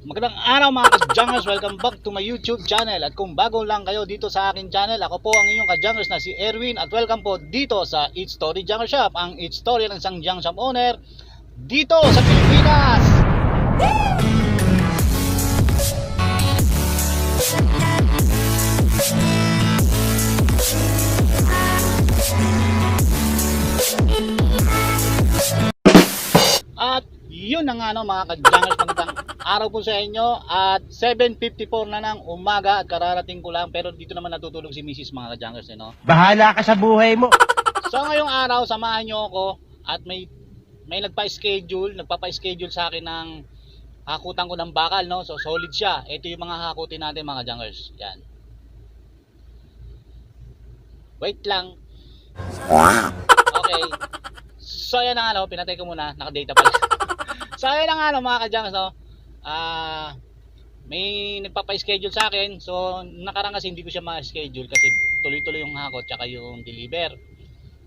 Magandang araw mga ka-jungers, welcome back to my YouTube channel. At kung bago lang kayo dito sa akin channel Ako po ang inyong ka-jungers na si Erwin. At welcome po dito sa Eat Story Jungle Shop Ang Eat Story ng isang junk shop owner Dito sa Pilipinas. At yun na nga no mga ka-jungers Magandang araw po sa inyo At 7.54 na ng umaga At kararating ko lang Pero dito naman natutulog si Mrs. mga ka-jungers eh, no? Bahala ka sa buhay mo. So ngayong araw, samahan nyo ako at may may nagpa-schedule, nagpapa-schedule sa akin ng hakutan ko ng bakal, no? So solid siya. Ito yung mga hakutin natin mga jungers. Yan. Wait lang. Okay. So yan na nga, no? pinatay ko muna, naka-data pala. so yan na nga, no, mga ka-jungers, no? Ah, may nagpapa-schedule sa akin. So nakarang kasi hindi ko siya ma-schedule kasi tuloy-tuloy yung hakot tsaka yung deliver.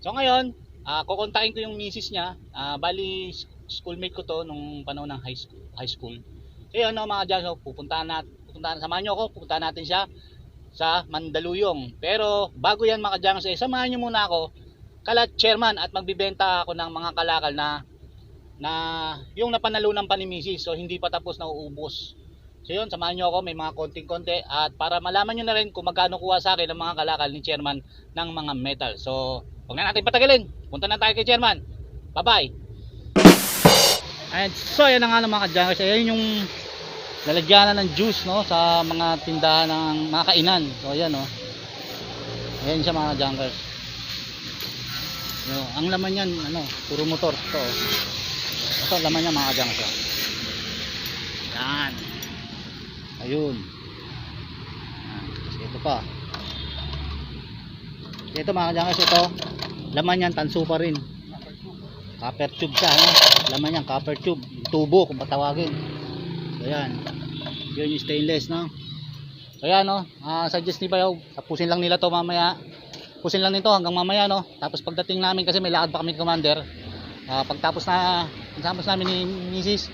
So ngayon, ah kukontakin ko yung misis niya. Ah, bali schoolmate ko to nung panahon ng high school. High school. So yun, no, mga dyan, so, pupuntahan natin, pupuntahan, samahan nyo ako, pupuntahan natin siya sa Mandaluyong. Pero bago yan mga dyan, eh, samahan nyo muna ako kalat chairman at magbibenta ako ng mga kalakal na na yung napanalunan pa ni misis. So hindi pa tapos na uubos. So yun, samahan nyo ako, may mga konting-konti at para malaman nyo na rin kung magkano kuha sa akin ng mga kalakal ni chairman ng mga metal. So, huwag na natin patagalin. Punta na tayo kay chairman. Bye-bye. Ayan, so yan na nga ng mga jungers. Ayan yung lalagyanan ng juice no sa mga tindahan ng mga kainan. So ayan no. Ayan siya mga jungers. So, ang laman yan ano, puro motor to. Ito laman niya mga jungers. oh. Yan. Ayun. Yan. Ito pa. Ito mga jungers, ito. Laman yan, tanso pa rin. Copper tube siya, no? Laman yan, copper tube. Tubo, kung patawagin. So, yan. Yun yung stainless, no? So, no? Ah, suggest ni Bayaw, tapusin lang nila to mamaya. Tapusin lang nito hanggang mamaya, no? Tapos pagdating namin, kasi may lakad pa kami commander. Ah, pagtapos na, pagtapos namin ni Mrs.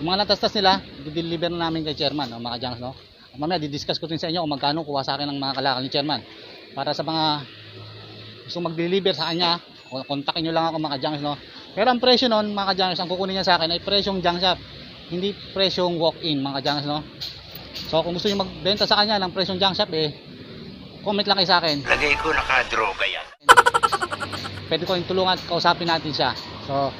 Yung mga natastas nila, i-deliver na namin kay chairman, no? mga junks, no? Mamaya, didiscuss ko din sa inyo kung magkano kuha sa akin ng mga kalakal ni chairman. Para sa mga gusto mag-deliver sa kanya, kontakin nyo lang ako mga junks, no? Pero ang presyo nun, mga junks, ang kukunin niya sa akin ay presyong junk shop. Hindi presyong walk-in, mga junks, no? So, kung gusto niyo magbenta sa kanya ng presyong junk shop, eh, comment lang kayo sa akin. Lagay ko nakadroga yan. Pwede ko yung tulungan at kausapin natin siya. So,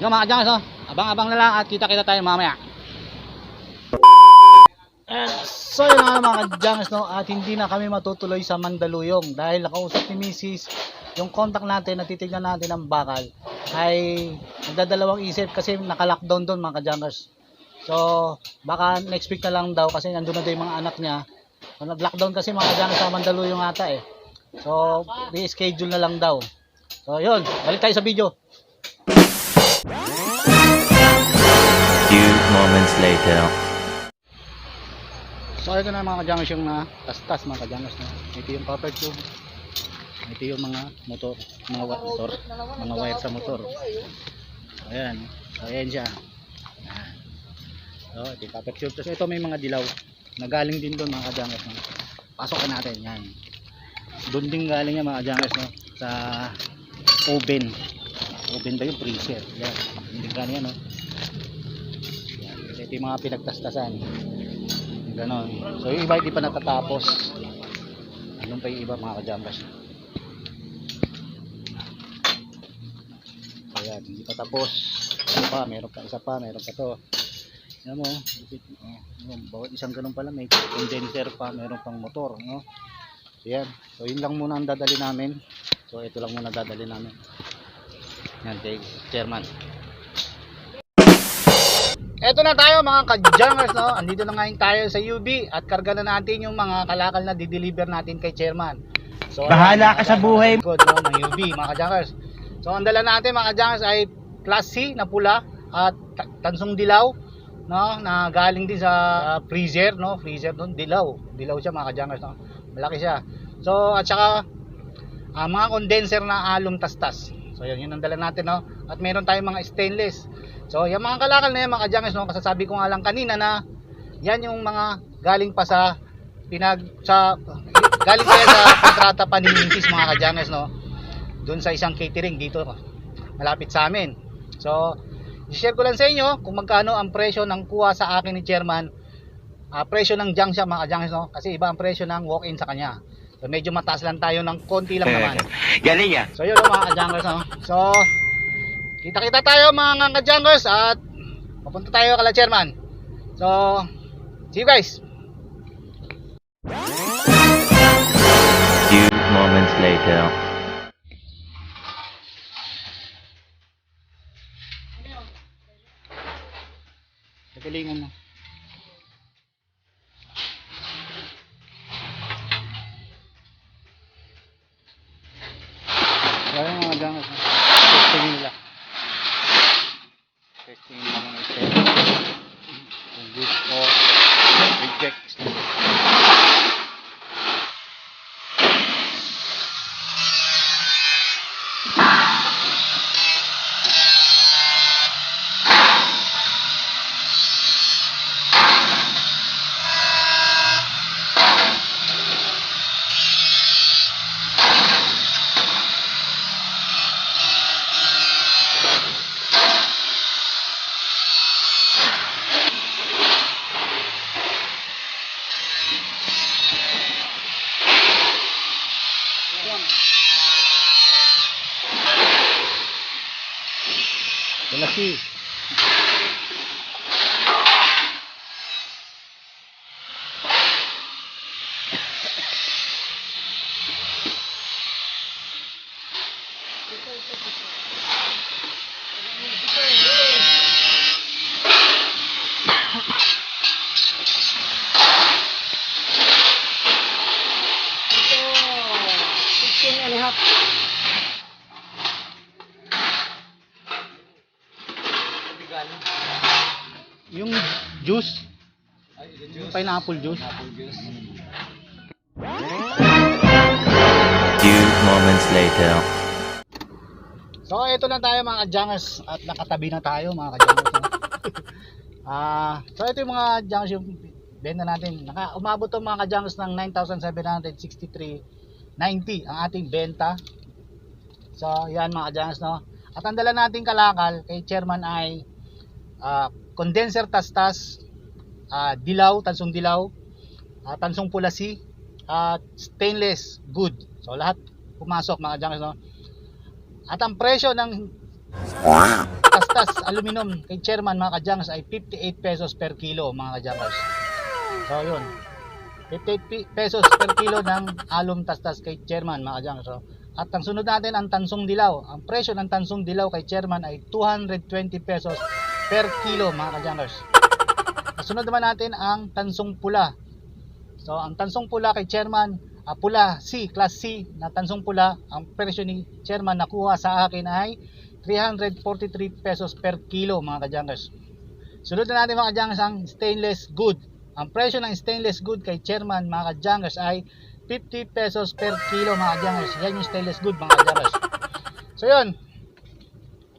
yun mga junks, no? Abang-abang na lang at kita-kita tayo mamaya. And so yun nga mga junks, no? At hindi na kami matutuloy sa Mandaluyong dahil nakausap ni Mrs. yung contact natin na titignan natin ng bakal ay nagdadalawang isip kasi naka-lockdown doon mga junkers. So, baka next week na lang daw kasi nandun na daw yung mga anak niya. So, nag-lockdown kasi mga junkers sa Mandaluyong ata eh. So, i-schedule na lang daw. So, yun. Balik tayo sa video. Moments later. So ito na mga kajangers yung na tas-tas mga kajangers na. Ito yung copper tube. Ito yung mga motor, mga motor, mga wire sa motor. Ayan. So ayan siya. Ayan. So ito yung copper tube. Tapos ito may mga dilaw. Nagaling din doon mga kajangers. No? Pasokin natin. Yan. Doon din galing yan mga kajangers no? sa oven. Oven ba yung freezer? Yan. Hindi galing yan no? Ito yung mga pinagtastasan. Ganon. So yung iba hindi pa natatapos. Anong pa yung iba mga kajambas? Ayan, hindi pa tapos. Isa pa, meron pa, isa pa, meron pa to. Yan mo, oh, bawat isang ganun pala, may condenser pa, meron pang motor, no? So yan, so yun lang muna ang dadali namin. So ito lang muna dadali namin. Yan, kay chairman. Eto na tayo mga ka-jungers no. Andito na ngayon tayo sa UB at karga na natin yung mga kalakal na di-deliver natin kay chairman. So Bahala ka sa buhay. Good no, ng UB mga ka-jungers. So ang dala natin mga ka-jungers ay Class C na pula at ta- tansong dilaw no? Na galing din sa uh, freezer no? Freezer doon dilaw. Dilaw siya mga ka-jungers no? Malaki siya. So at saka ah, mga condenser na alum tastas so yun yun ang dala natin no? At meron tayong mga stainless. So, yung mga kalakal na yan, mga kajangers, no, kasasabi ko nga lang kanina na yan yung mga galing pa sa pinag sa galing pa yan sa kontrata pa ni Mrs. mga kadyangers no? Doon sa isang catering dito malapit sa amin. So i-share ko lang sa inyo kung magkano ang presyo ng kuha sa akin ni chairman. Ah, presyo ng junk shop mga kadyangers no? Kasi iba ang presyo ng walk-in sa kanya so medyo mataas lang tayo ng konti lang naman Galing ah. So yun o mga kajankers no? So kita-kita tayo mga kajankers at papunta tayo kala chairman. So see you guys. Few moments later. Nagalingan mo. Kaya mga kajankers no? Testing nila. Testing nila mga step. Kung good o reject. Malaki. Yung juice. Yung pineapple juice. Few moments later. So ito na tayo mga kadyangers at nakatabi na tayo mga kadyangers. no? Ah, so ito yung mga kadyangers yung benta natin. Naka, umabot to mga kadyangers ng 9,763.90 ang ating benta. So yan mga kadyangers no. At ang dala nating kalakal kay chairman ay ah, condenser tastas, ah, dilaw, tansong dilaw, ah, tansong pulasi, at stainless good. So lahat pumasok mga kadyangers no. At ang presyo ng tastas aluminum kay chairman mga kadyangers ay 58 pesos per kilo mga kadyangers. So yun. 58 pi- pesos per kilo ng alum tastas kay chairman mga kadyangers. So, at ang sunod natin ang tansong dilaw. Ang presyo ng tansong dilaw kay chairman ay 220 pesos per kilo mga kadyangers. Ang sunod naman natin ang tansong pula. So ang tansong pula kay chairman ah, pula C, class C na tansong pula, ang presyo ni chairman nakuha sa akin ay 343 pesos per kilo mga kadyangers. Sunod na natin mga kadyangers ang stainless good. Ang presyo ng stainless good kay chairman mga kadyangers ay 50 pesos per kilo mga kadyangers. Yan yung stainless good mga kadyangers. So yun.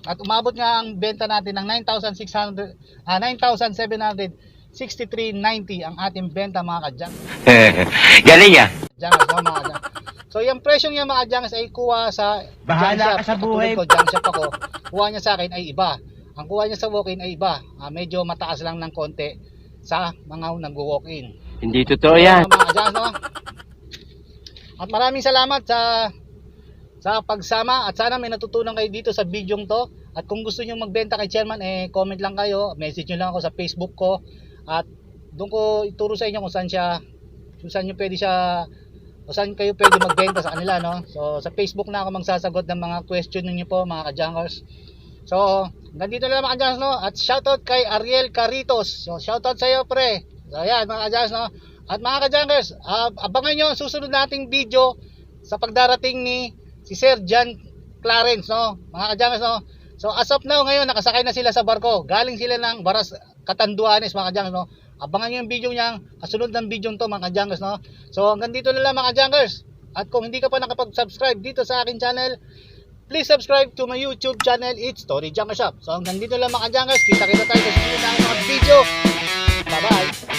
At umabot nga ang benta natin ng 9,600 ah 9,763.90 ang ating benta mga kadyangers. Galing ah. Jangas, no, mga Jangas. So, yung presyong yung mga Jangas ay kuha sa Bahala ka sa buhay. Ko, junk shop ako. Kuha niya sa akin ay iba. Ang kuha niya sa walk-in ay iba. Ah, medyo mataas lang ng konti sa mga nag-walk-in. Hindi totoo yan. Mga Jangas, no? At maraming salamat sa sa pagsama at sana may natutunan kayo dito sa bidyong to. At kung gusto niyo magbenta kay Chairman, eh comment lang kayo, message niyo lang ako sa Facebook ko at doon ko ituro sa inyo kung saan siya kung saan niyo pwede siya kung saan kayo pwede magbenta sa kanila no. So sa Facebook na ako magsasagot ng mga question ninyo po mga kajankers. So nandito na mga kajankers no at shoutout kay Ariel Caritos. So shoutout sa iyo pre. So ayan mga kajankers no. At mga kajankers, ah, abangan ang susunod nating video sa pagdarating ni si Sir John Clarence no. Mga kajankers no. So as of now ngayon nakasakay na sila sa barko. Galing sila ng Baras Katanduanes mga kajankers no. Abangan nyo yung video niya, kasunod ng video to mga kajankers no. So hanggang dito na lang mga kajankers. At kung hindi ka pa nakapag-subscribe dito sa akin channel, please subscribe to my YouTube channel, It's Story Junker Shop. So hanggang dito lang mga kajankers, kita-kita tayo sa susunod na mga video. Bye-bye!